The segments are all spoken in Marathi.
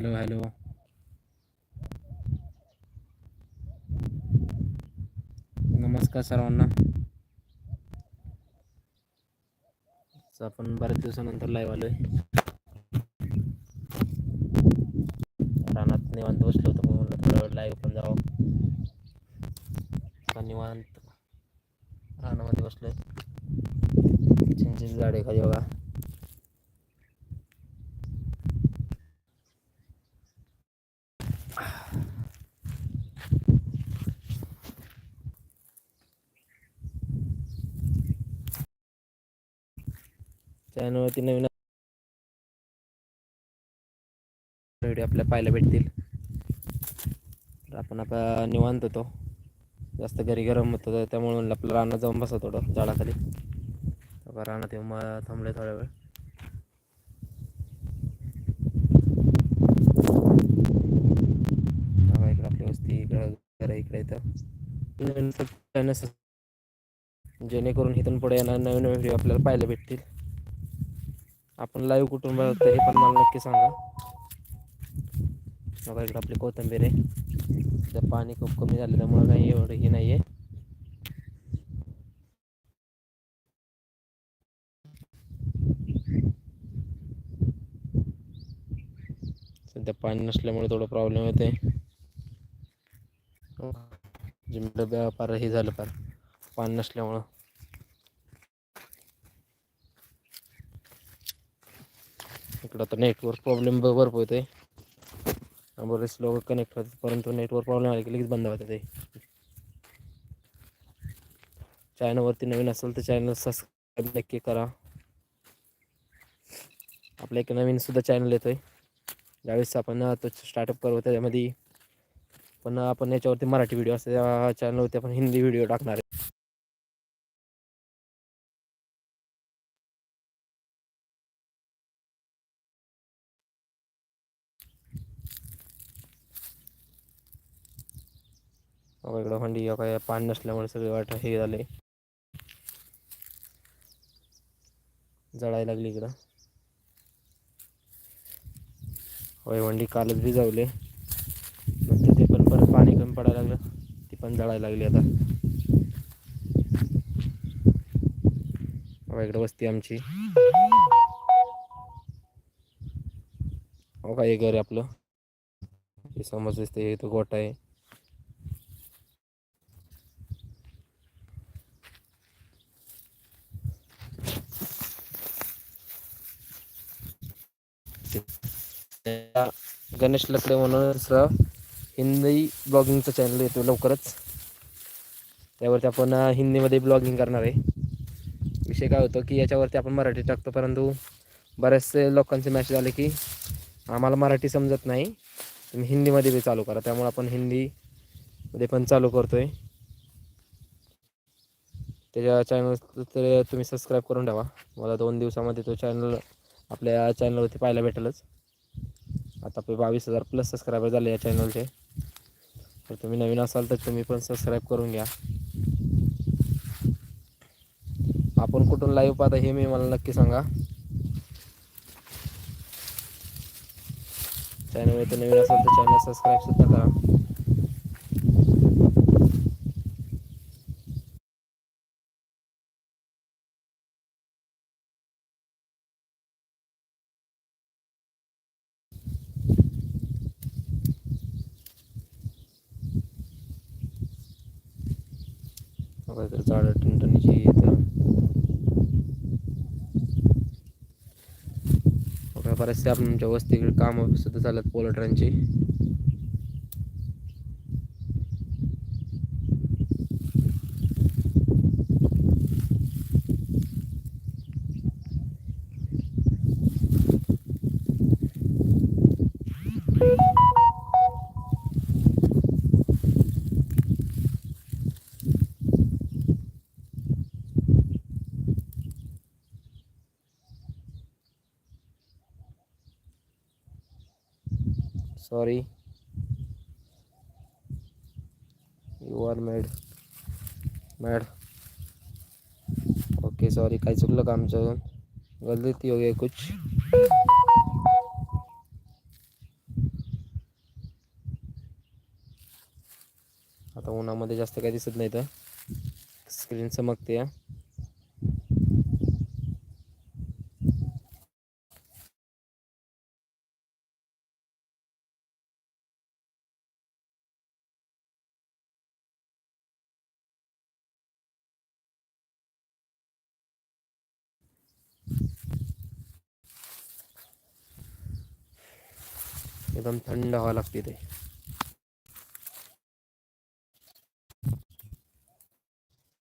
Hello hello. नमस्कार सर्वांना. आपण बऱ्याच दिवसानंतर लाईव्ह आलोय. रानात निवांत बसलो होतो म्हणून थोडा लाईव्ह पण जावं निवांत रानामध्ये बसलोय. चिंचेची झाडे खाली बघा. चॅनलवरती नवीन व्हिडिओ आपल्याला पाहायला भेटतील. तर आपण आपला निवांत होतो. जास्त घरी गरम होत होतं त्यामुळे म्हणलं आपलं रानात जाऊन बसा थोडं झाडाखाली. रानात येऊन मग थांबले थोड्या वेळ. इकडे इकडं आपली वस्ती इकडं घर इकडे इथं. नवीन जेणेकरून इथून पुढे येणार नवीन नवीन व्हिडिओ आपल्याला पाहायला भेटतील. बघतो हे पण मला नक्की सांगा. बघा इकडं कोथिंबीर तर पाणी खूप कमी झालं, त्यामुळं काही एवढं हे नाही आहे सध्या पाणी नसल्यामुळे थोडं प्रॉब्लेम येते हे पार पाणी नसल्यामुळं. इकडं तर नेटवर्क प्रॉब्लेम भरपूर येते बरेच लोक कनेक्ट होतात परंतु नेटवर्क प्रॉब्लेम आले की लगेच बंद होतात ते. चॅनलवरती नवीन असेल तर चॅनल सबस्क्राईब नक्की करा. आपल्या एक नवीन सुद्धा चॅनल येतोय. ज्यावेळेस आपण तो स्टार्टअप करू त्याच्यामध्ये पण आपण याच्यावरती मराठी व्हिडिओ असते त्या चॅनलवरती आपण हिंदी व्हिडिओ टाकणार आहे. इकडं हंडी काय पाणी नसल्यामुळे सगळे वाट हे झाले. जळायला लागली इकडं. होय वंडी कालच भिजवले. मग तिथे पण परत पाणी कमी पडायला लागलं. ती पण जळायला लागली आता. इकडं वस्ती आमची. हो काय घर आहे आपलं? हे समज दिसते तो गोठा आहे. गणेश लकडे म्हणून दुसरा हिंदी ब्लॉगिंगचा चॅनल येतो लवकरच. त्यावरती आपण हिंदीमध्ये ब्लॉगिंग करणार आहे. विषय काय होतो की याच्यावरती आपण मराठी टाकतो परंतु बरेचसे लोकांचे मॅसेज आले की आम्हाला मराठी समजत नाही. तुम्ही हिंदीमध्ये बी चालू करा. त्यामुळे आपण हिंदीमध्ये पण चालू करतो आहे त्याच्या चॅनल तर तुम्ही सबस्क्राईब करून ठेवा. मला दोन दिवसामध्ये तो चॅनल आपल्या चॅनलवरती पाहायला भेटेलच. आता आपले बावीस हजार प्लस सबस्क्रायबर झाले या चॅनलचे तर तुम्ही नवीन असाल तर तुम्ही पण सबस्क्राईब करून घ्या. आपण कुठून लाईव्ह पाहता हे मी मला नक्की सांगा. चॅनल तर नवीन असेल तर चॅनल सबस्क्राईब सुद्धा करा. तर झाडं टणटणीची इथं. बऱ्याचशा आमच्या वस्तीकडे कामं सुद्धा झाल्यात पोलट्रांची sorry. You are mad mad okay sorry काय चुकलं का आमचं गलतीत हो कुछ. आता उन्हामध्ये जास्त काही दिसत नाही तर. स्क्रीन चमकते या एकदम थंड हवा लागते ते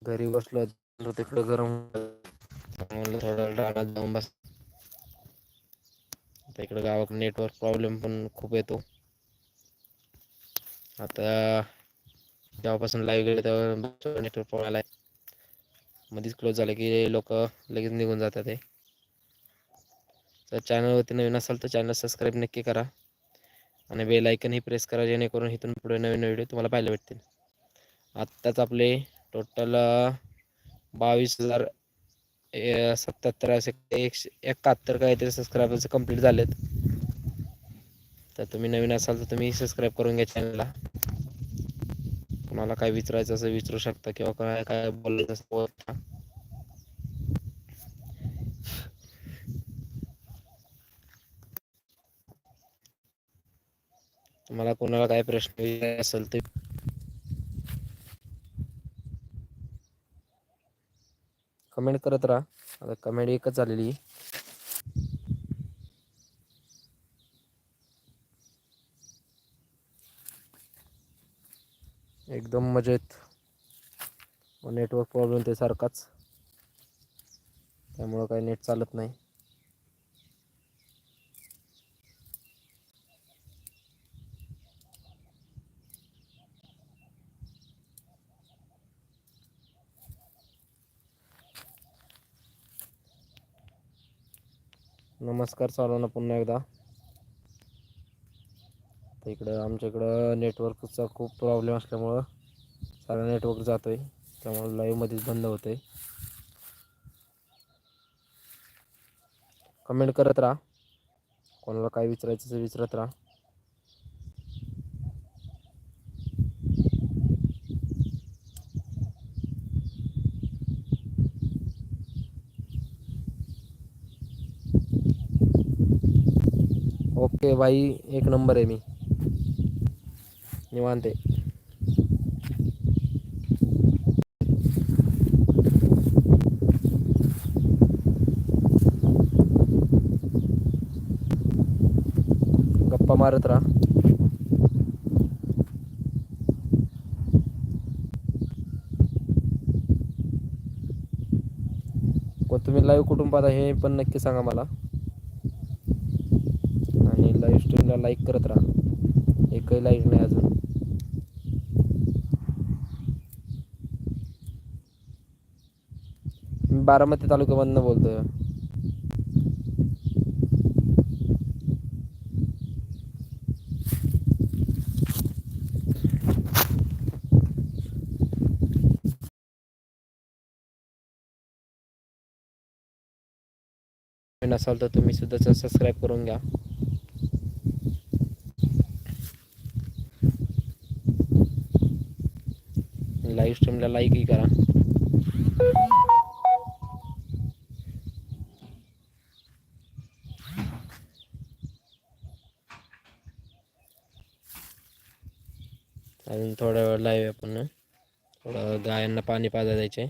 घरी बसलो तिकडं गरम म्हणलं थोडं जाऊन बस. आता इकडं गावात नेटवर्क प्रॉब्लेम पण खूप येतो. आता जेव्हापासून लाईव्ह गेले तेव्हा नेटवर्क प्रॉब्लेम आलाय. मध्येच क्लोज झालं की लोक लगेच निघून जातात ते तर चॅनलवरती नवीन असाल तर चॅनल सबस्क्राईब नक्की करा. आणि बेल आयकनही प्रेस करा जेणेकरून इथून पुढे नवीन व्हिडिओ तुम्हाला पाहायला भेटतील. आत्ताच आपले टोटल बावीस हजार सत्याहत्तर असे एकशे एकाहत्तर काहीतरी सबस्क्रायबर्स कंप्लीट झालेत. तर तुम्ही नवीन असाल तर तुम्ही सबस्क्राईब करून घ्या चॅनलला तुम्हाला काय विचारायचं असं विचारू शकता किंवा काय काय बोलायचं असं बोलता. तुम्हाला कोणाला काय प्रश्न विचारायचा असेल तर कमेंट करत राहा. आता कमेंट एकच झालेली एकदम मजेत. नेटवर्क प्रॉब्लेम ते सारखाच. त्यामुळं काही नेट चालत नाही. नमस्कार सर्वांना ना पुन्हा एकदा. तर इकडं आमच्याकडं नेटवर्कचा खूप प्रॉब्लेम असल्यामुळं सारा नेटवर्क जातो आहे त्यामुळं लाईव्हमध्येच बंद होते कमेंट करत राहा. कोणाला काय विचारायचं ते विचारत राहा. ओके बाई एक नंबर आहे मी. निवांत आहे. गप्पा मारत राहा. तुम्ही लाईव्ह कुटुंबात आहे हे पण नक्की सांगा मला आणि लाईव्ह स्ट्रीमला लाईक करत राहा. एकही लाईक नाही अजून. मी बारामती तालुक्यामधनं बोलतोय. नसाल तर तुम्ही सुद्धा सबस्क्राईब करून घ्या. लाईव्ह स्ट्रीमला लाईकही करा. अजून थोडा वेळ लाईव्ह आपण थोडं गायांना पाणी पाजा द्यायचे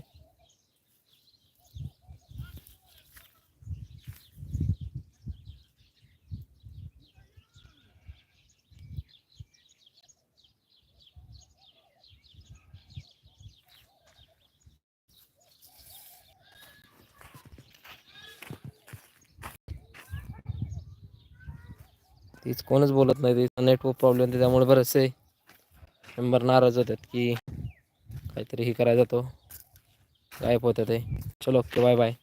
तीच कोणच बोलत नाही ते नेटवर्क प्रॉब्लेम त्यामुळे बरेचसे मेंबर नाराज होतात की काहीतरी हे करायचा तो गायब होतं ते. चलो ओके बाय बाय